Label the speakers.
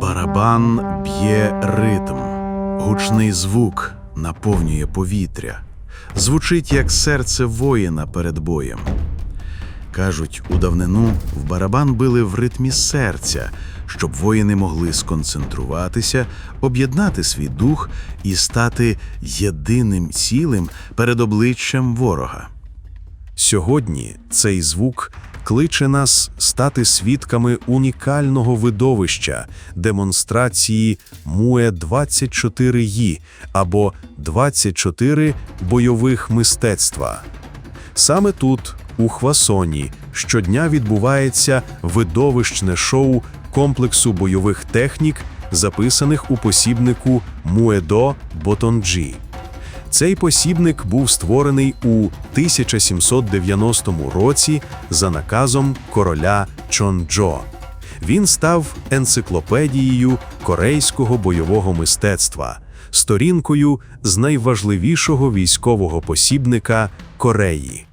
Speaker 1: Барабан б'є ритм, гучний звук наповнює повітря, звучить як серце воїна перед боєм. Кажуть, у давнину в барабан били в ритмі серця, щоб воїни могли сконцентруватися, об'єднати свій дух і стати єдиним цілим перед обличчям ворога.
Speaker 2: Сьогодні цей звук кличе нас стати свідками унікального видовища демонстрації Муе 24 ї або 24 бойових мистецтва. Саме тут, у Хвасоні, щодня відбувається видовищне шоу комплексу бойових технік, записаних у посібнику Муедо Ботонджі. Цей посібник був створений у 1790 році за наказом короля Чонджо. Він став енциклопедією корейського бойового мистецтва, сторінкою з найважливішого військового посібника Кореї.